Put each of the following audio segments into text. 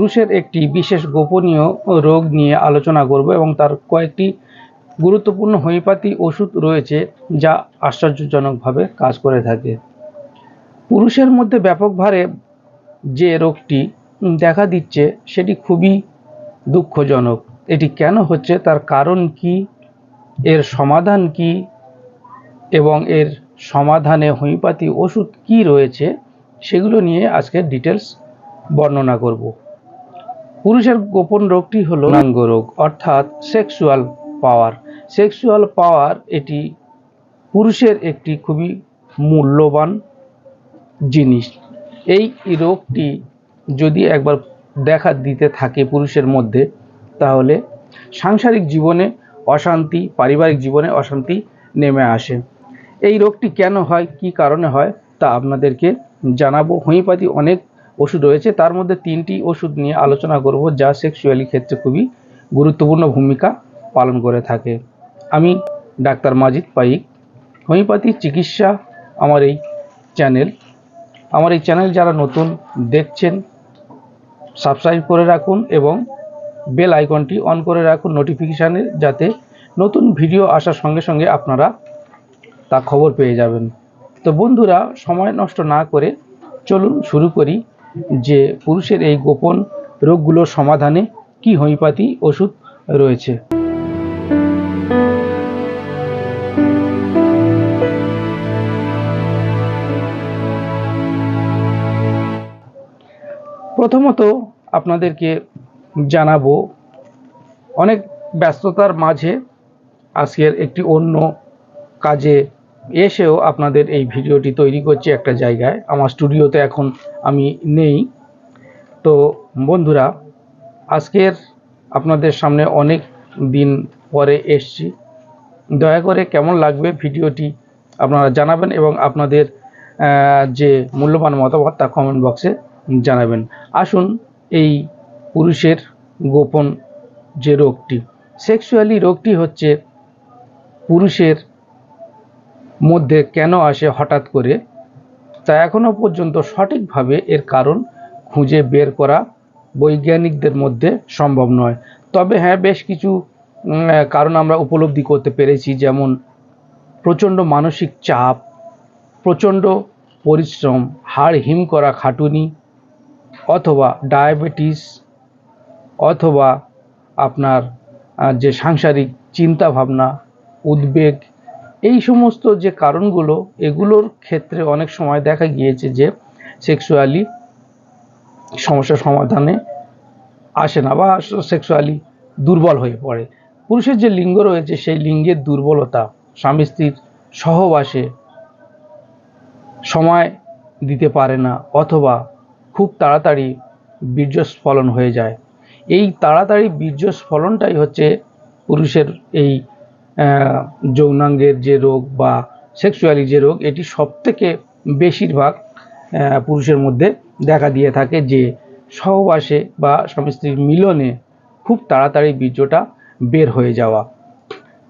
পুরুষের একটি বিশেষ গোপনীয় রোগ নিয়ে আলোচনা করব এবং তার কয়েকটি গুরুত্বপূর্ণ হোমিওপ্যাথি ওষুধ রয়েছে যা আশ্চর্যজনকভাবে কাজ করে থাকে। পুরুষের মধ্যে ব্যাপকভাবে যে রোগটি দেখা দিচ্ছে, সেটি খুবই দুঃখজনক। এটি কেন হচ্ছে, তার কারণ কি, এর সমাধান কি, এবং এর সমাধানে হোমিওপ্যাথি ওষুধ কি রয়েছে, সেগুলো নিয়ে আজকে ডিটেলস বর্ণনা করব। পুরুষের গোপন রোগটি হলো নাঙ্গ রোগ। অর্থাৎ সেক্সুয়াল পাওয়ার সেক্সুয়াল পাওয়ার এটি পুরুষের একটি খুবই মূল্যবান জিনিস। এই রোগটি যদি একবার দেখা দিতে থাকে পুরুষের মধ্যে তাহলে সাংসারিক জীবনে অশান্তি পারিবারিক জীবনে অশান্তি নেমে আসে। এই রোগটি কেন হয় কি কারণে হয় তা আপনাদেরকে জানাব। হোমিওপ্যাথি অনেক ওষুধ রয়েছে। তার মধ্যে তিনটি ওষুধ নিয়ে আলোচনা করব, যা সেক্সুয়ালি ক্ষেত্রে খুবই গুরুত্বপূর্ণ ভূমিকা পালন করে থাকে। আমি ডাক্তার মাজিদ পাইক, হোমিওপ্যাথি চিকিৎসা আমার এই চ্যানেল। আমার এই চ্যানেল যারা নতুন দেখছেন সাবস্ক্রাইব করে রাখুন এবং বেল আইকনটি অন করে রাখুন নোটিফিকেশানে যাতে নতুন ভিডিও আসার সঙ্গে সঙ্গে আপনারা তা খবর পেয়ে যাবেন। তো বন্ধুরা, সময় নষ্ট না করে চলুন শুরু করি। যে পুরুষের এই গোপন রোগগুলোর সমাধানে কি হোমিওপ্যাথি ওষুধ রয়েছে। প্রথমত আপনাদেরকে জানাব, অনেক ব্যস্ততার মাঝে আজকের একটি অন্য কাজে এসেও আপনাদের এই ভিডিওটি তৈরি করছি একটা জায়গায়। আমার স্টুডিওতে এখন আমি নেই। তো বন্ধুরা, আজকের আপনাদের সামনে অনেক দিন পরে এসছি। দয়া করে কেমন লাগবে ভিডিওটি আপনারা জানাবেন এবং আপনাদের যে মূল্যবান মতামত তা কমেন্ট বক্সে জানাবেন। আসুন এই পুরুষের গোপন যে রোগটি সেক্সুয়ালি রোগটি হচ্ছে পুরুষের মধ্যে কেন আসে হঠাৎ করে, তা এখনও পর্যন্ত সঠিকভাবে এর কারণ খুঁজে বের করা বৈজ্ঞানিকদের মধ্যে সম্ভব নয়। তবে হ্যাঁ বেশ কিছু কারণ আমরা উপলব্ধি করতে পেরেছি। যেমন, প্রচণ্ড মানসিক চাপ, প্রচণ্ড পরিশ্রম, হাড় হিম করা খাটুনি, অথবা ডায়াবেটিস, অথবা আপনার যে সাংসারিক চিন্তা ভাবনা উদ্বেগ এই সমস্ত যে কারণগুলো, এগুলোর ক্ষেত্রে অনেক সময় দেখা গিয়েছে যে সেক্সুয়ালি সমস্যা সমাধানে আসে না বা সেক্সুয়ালি দুর্বল হয়ে পড়ে। পুরুষের যে লিঙ্গ রয়েছে, সেই লিঙ্গের দুর্বলতা স্বামী স্ত্রীর সহবাসে সময় দিতে পারে না অথবা খুব তাড়াতাড়ি বীর্যস্ফলন হয়ে যায়। এই তাড়াতাড়ি বীর্যস্ফলনটাই হচ্ছে পুরুষের এই যৌনাঙ্গের যে রোগ বা সেক্সুয়ালি যে রোগ, এটি সবথেকে বেশিরভাগ পুরুষের মধ্যে দেখা দিয়ে থাকে যে সহবাসে বা স্বামী স্ত্রীর মিলনে খুব তাড়াতাড়ি বীর্যটা বের হয়ে যাওয়া।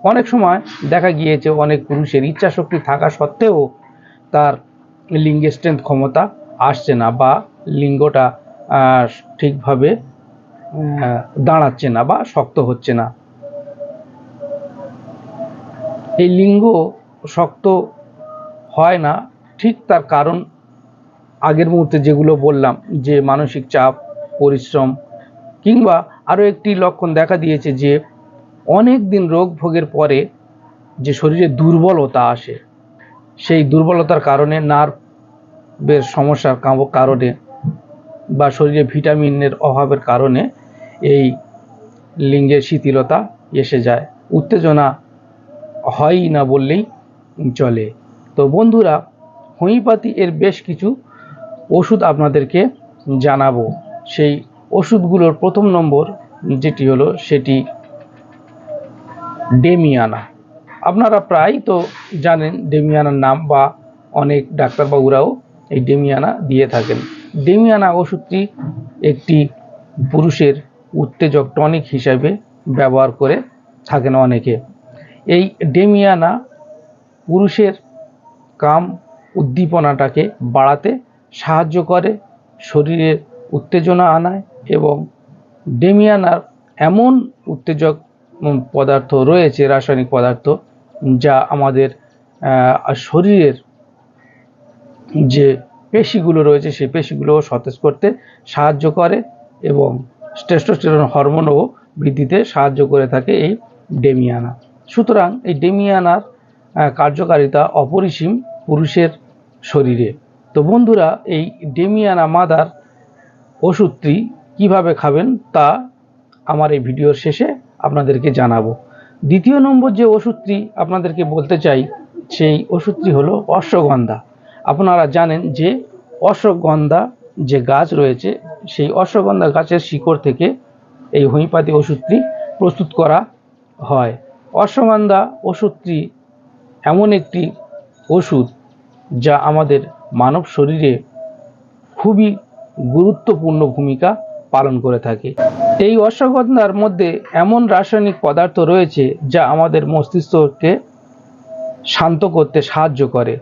অনেক সময় দেখা গিয়েছে অনেক পুরুষের ইচ্ছা শক্তি থাকা সত্ত্বেও তার লিঙ্গের স্ট্রেংথ ক্ষমতা আসছে না বা লিঙ্গটা ঠিকভাবে দাঁড়াচ্ছে না বা শক্ত হচ্ছে না। এই লিঙ্গ শক্ত হয় না। ঠিক তার কারণ আগের মুহূর্তে যেগুলো বললাম, যে মানসিক চাপ, পরিশ্রম, কিংবা আরও একটি লক্ষণ দেখা দিয়েছে যে অনেক দিন রোগ ভোগের পরে যে শরীরে দুর্বলতা আসে, সেই দুর্বলতার কারণে নার্ভের সমস্যার কারণে বা শরীরে ভিটামিনের অভাবের কারণে এই লিঙ্গের শিথিলতা এসে যায়। উত্তেজনা হয়ই না বললেই চলে। তো বন্ধুরা, হোমিওপ্যাথি এর বেশ কিছু ওষুধ আপনাদেরকে জানাব। সেই ওষুধগুলোর প্রথম নম্বর যেটি হলো সেটি ডেমিয়ানা। আপনারা প্রায় তো জানেন ডেমিয়ানার নাম বা অনেক ডাক্তারবাবুরাও এই ডেমিয়ানা দিয়ে থাকেন। ডেমিয়ানা ওষুধটি একটি পুরুষের উত্তেজক টনিক হিসাবে ব্যবহার করে থাকেন অনেকে। এই ডেমিয়ানা পুরুষের কাম উদ্দীপনাটাকে বাড়াতে সাহায্য করে, শরীরের উত্তেজনা আনায় এবং ডেমিয়ানার এমন উত্তেজক পদার্থ রয়েছে, রাসায়নিক পদার্থ, যা আমাদের শরীরের যে পেশিগুলো রয়েছে, সেই পেশিগুলো সতেজ করতে সাহায্য করে এবং টেস্টোস্টেরন হরমোনও বৃদ্ধিতে সাহায্য করে থাকে এই ডেমিয়ানা। সুতরাং এই ডেমিয়ানার কার্যকারিতা অপরিসীম পুরুষের শরীরে। তো বন্ধুরা, এই ডেমিয়ানা মাদার ওষুধটি কীভাবে খাবেন তা আমার এই ভিডিওর শেষে আপনাদেরকে জানাব। দ্বিতীয় নম্বর যে ওষুধটি আপনাদেরকে বলতে চাই, সেই ওষুধটি হলো অশ্বগন্ধা। আপনারা জানেন যে অশ্বগন্ধা যে গাছ রয়েছে, সেই অশ্বগন্ধা গাছের শিকড় থেকে এই হোমিওপ্যাথি ওষুধটি প্রস্তুত করা হয়। অশ্বগন্ধা ওষুধটি এমন একটি ওষুধ যা আমাদের মানব শরীরে খুবই গুরুত্বপূর্ণ ভূমিকা পালন করে থাকে। এই অশ্বগন্ধার মধ্যে এমন রাসায়নিক পদার্থ রয়েছে যা আমাদের মস্তিষ্ককে শান্ত করতে সাহায্য করে।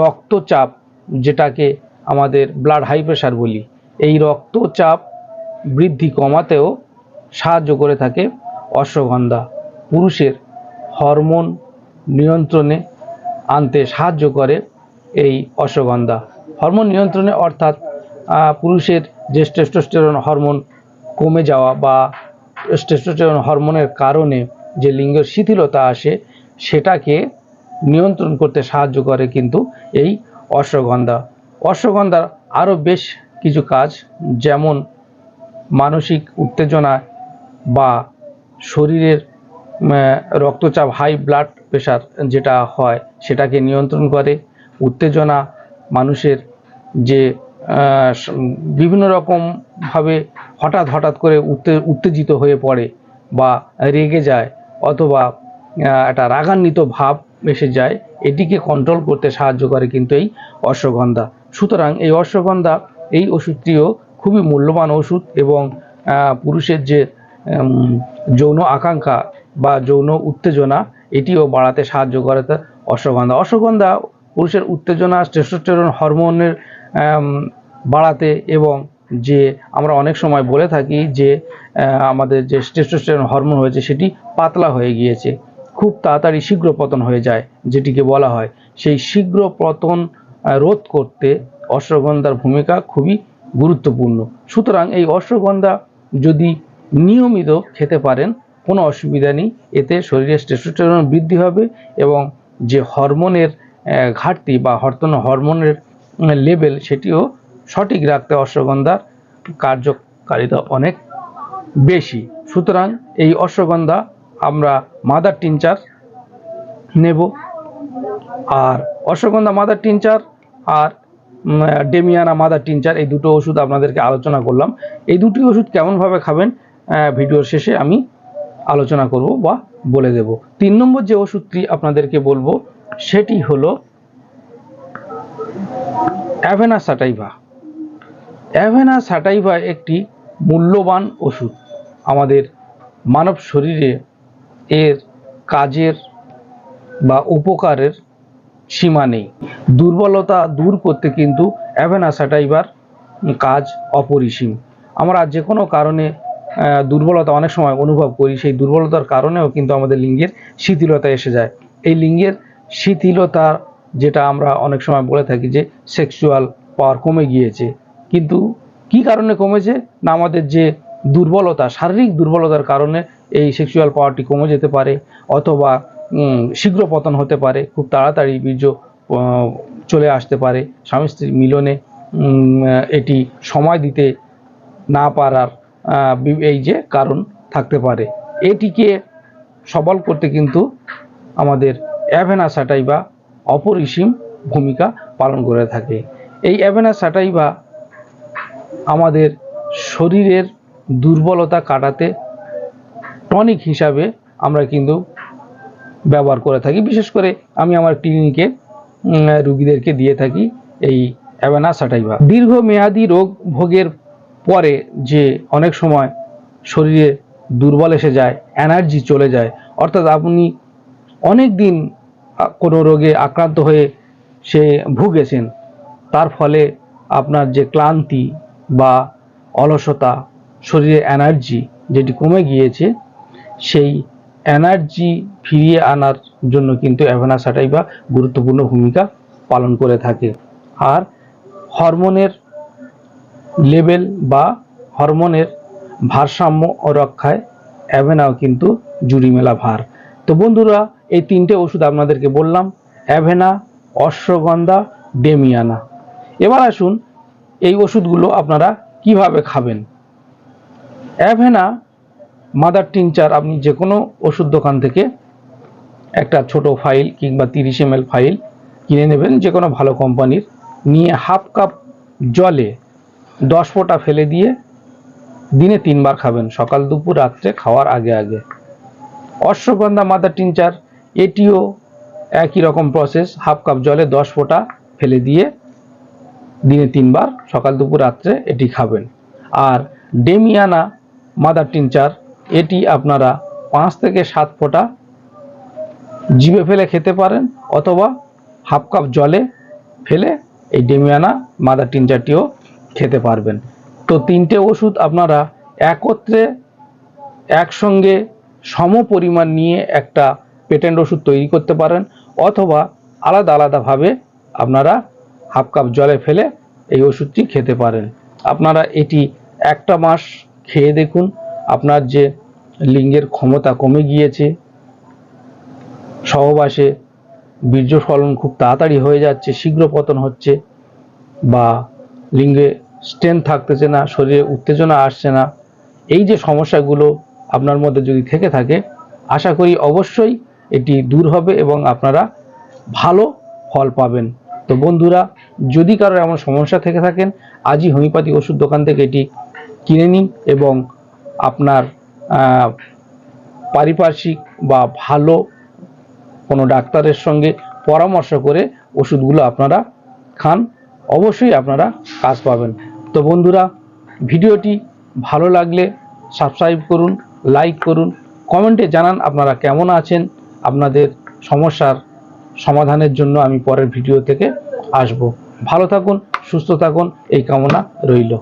রক্তচাপ, যেটাকে আমাদের ব্লাড হাই প্রেশার বলি, এই রক্তচাপ বৃদ্ধি কমাতেও সাহায্য করে থাকে অশ্বগন্ধা পুরুষের হরমোন নিয়ন্ত্রণে আনতে সাহায্য করে এই অশ্বগন্ধা। হরমোন নিয়ন্ত্রণে অর্থাৎ পুরুষের যে টেস্টোস্টেরন হরমোন কমে যাওয়া বা টেস্টোস্টেরন হরমোনের কারণে যে লিঙ্গের শিথিলতা আসে, সেটাকে নিয়ন্ত্রণ করতে সাহায্য করে কিন্তু এই অশ্বগন্ধা। অশ্বগন্ধার আরও বেশ কিছু কাজ, যেমন মানসিক উত্তেজনা বা শরীরের রক্তচাপ হাই ব্লাড প্রেশার যেটা হয়, সেটাকে নিয়ন্ত্রণ করে। উত্তেজনা মানুষের যে বিভিন্ন রকমভাবে হঠাৎ হঠাৎ করে উত্তে, উত্তেজিত হয়ে পড়ে বা রেগে যায় অথবা একটা রাগান্বিত ভাব এসে যায়, এটিকে কন্ট্রোল করতে সাহায্য করে কিন্তু এই অশ্বগন্ধা। সুতরাং এই অশ্বগন্ধা, এই ওষুধটিও খুবই মূল্যবান ওষুধ এবং পুরুষের যে যৌন আকাঙ্ক্ষা বা যৌন উত্তেজনা, এটিও বাড়াতে সাহায্য করে অশ্বগন্ধা। অশ্বগন্ধা পুরুষের উত্তেজনা টেস্টোস্টেরন হরমোনের বাড়াতে এবং যে আমরা অনেক সময় বলে থাকি যে আমাদের যে টেস্টোস্টেরন হরমোন হয়েছে সেটি পাতলা হয়ে গিয়েছে। খুব তাড়াতাড়ি শীঘ্র পতন হয়ে যায়, যেটিকে বলা হয়। সেই শীঘ্র পতন রোধ করতে অশ্বগন্ধার ভূমিকা খুবই গুরুত্বপূর্ণ। সুতরাং এই অশ্বগন্ধা যদি নিয়মিত খেতে পারেন কোনো অসুবিধা নেই। এতে শরীরে টেস্টোস্টেরন বৃদ্ধি হবে এবং যে হরমোনের ঘাটতি বা হরতন হরমোনের লেভেল সেটিও সঠিক রাখতে অশ্বগন্ধার কার্যকারিতা অনেক বেশি। সুতরাং এই অশ্বগন্ধা আমরা মাদার টিনচার নেব। আর অশ্বগন্ধা মাদার টিনচার আর ডেমিয়ানা মাদার টিনচার এই দুটো ওষুধ আপনাদেরকে আলোচনা করলাম। এই দুটি ওষুধ কেমনভাবে খাবেন ভিডিওর শেষে আমি আলোচনা করব বা বলে দেব। তিন নম্বর যে ওষুধটি আপনাদেরকে বলব, সেটি হলো অ্যাভেনা সাটাইভা। অ্যাভেনা সাটাইভা একটি মূল্যবান ওষুধ। আমাদের মানব শরীরে এর কাজের বা উপকারের সীমা নেই। দুর্বলতা দূর করতে কিন্তু অ্যাভেনা সাটাইভার কাজ অপরিসীম। আমরা যে কোনো কারণে দুর্বলতা অনেক সময় অনুভব করি। সেই দুর্বলতার কারণেও কিন্তু আমাদের লিঙ্গের শিথিলতা এসে যায়। এই লিঙ্গের শিথিলতা যেটা আমরা অনেক সময় বলে থাকি যে সেক্সুয়াল পাওয়ার কমে গিয়েছে। কিন্তু কি কারণে কমেছে? না আমাদের যে দুর্বলতা, শারীরিক দুর্বলতার কারণে এই সেক্সুয়াল পাওয়ারটি কমে যেতে পারে অথবা শীঘ্র পতন হতে পারে, খুব তাড়াতাড়ি বীর্য চলে আসতে পারে। স্বামী স্ত্রীর মিলনে এটি সময় দিতে না পারার এই যে কারণ থাকতে পারে। এটিকে সবল করতে কিন্তু আমাদের অ্যাভেনা সাটাইবা অপরিসীম ভূমিকা পালন করে থাকে। এই অ্যাভেনা সাটাইবা আমাদের শরীরের দুর্বলতা কাটাতে টনিক হিসাবে আমরা কিন্তু ব্যবহার করে থাকি। বিশেষ করে আমি আমার ক্লিনিকে রুগীদেরকে দিয়ে থাকি এই অ্যাভেনা সাটাইভা দীর্ঘমেয়াদী রোগ ভোগের পরে যে অনেক সময় শরীরে দুর্বল এসে যায় এনার্জি চলে যায়, অর্থাৎ আপনি অনেক দিন কোনো রোগে আক্রান্ত হয়ে সে ভুগেছেন, তার ফলে আপনার যে ক্লান্তি বা অলসতা, শরীরে এনার্জি যেটি কমে গিয়েছে, সেই এনার্জি ফিরিয়ে আনার জন্য কিন্তু অ্যাভেনাসাটাই বা গুরুত্বপূর্ণ ভূমিকা পালন করে থাকে। আর হরমোনের লেভেল বা হরমোনের ভারসাম্য রক্ষায় অ্যাভেনাও কিন্তু জুড়ি মেলা ভার। তো বন্ধুরা, এই তিনটে ওষুধ আপনাদেরকে বললাম, অ্যাভেনা, অশ্বগন্ধা, ডেমিয়ানা। এবার আসুন, এই ওষুধগুলো আপনারা কীভাবে খাবেন? অ্যাভেনা, মাদার টিনচার, আপনি যে কোনো ওষুধ দোকান থেকে একটা ছোট ফাইল কিংবা তিরিশ এম ফাইল কিনে নেবেন যে কোনো ভালো কোম্পানির। নিয়ে হাফ কাপ জলে দশ ফোঁটা ফেলে দিয়ে দিনে তিনবার খাবেন। সকাল, দুপুর, রাত্রে খাওয়ার আগে আগে। অশ্বগন্ধা মাদার টিনচার, এটিও একই রকম প্রসেস হাফ কাপ জলে দশ ফোঁটা ফেলে দিয়ে দিনে তিনবার, সকাল, দুপুর, রাত্রে এটি খাবেন। আর ডেমিয়ানা মাদার টিনচার, এটি আপনারা পাঁচ থেকে সাত ফোঁটা জিভে ফেলে খেতে পারেন অথবা হাফ কাপ জলে ফেলে এই ডেমিয়ানা মাদার টিনচারটিও খেতে পারবেন। তো তিনটে ওষুধ আপনারা একত্রে একসঙ্গে সম পরিমাণ নিয়ে একটা পেটেন্ট ওষুধ তৈরি করতে পারেন, অথবা আলাদা আলাদাভাবে আপনারা হাফ কাপ জলে ফেলে এই ওষুধটি খেতে পারেন। আপনারা এটি একটা মাস খেয়ে দেখুন, আপনার যে লিঙ্গের ক্ষমতা কমে গিয়েছে, সহবাসে বীর্য ফলন খুব তাড়াতাড়ি হয়ে যাচ্ছে শীঘ্র পতন হচ্ছে, বা লিঙ্গে স্ট্রেন থাকতেছে না, শরীরে উত্তেজনা আসছে না, এই যে সমস্যাগুলো আপনার মধ্যে যদি থেকে থাকে, আশা করি অবশ্যই এটি দূর হবে এবং আপনারা ভালো ফল পাবেন। তো বন্ধুরা, যদি কারোর এমন সমস্যা থেকে থাকেন, আজই হোমিওপ্যাথি ওষুধ দোকান থেকে এটি কিনে নিন এবং আপনার পারিপার্শ্বিক বা ভালো কোনো ডাক্তারের সঙ্গে পরামর্শ করে ওষুধগুলো আপনারা খান, অবশ্যই আপনারা কাজ পাবেন। তো বন্ধুরা, ভিডিওটি ভালো লাগলে সাবস্ক্রাইব করুন লাইক করুন কমেন্টে জানান আপনারা কেমন আছেন, আপনাদের সমস্যার সমাধানের জন্য আমি পরের ভিডিও থেকে আসব। ভালো থাকুন, সুস্থ থাকুন, এই কামনা রইল।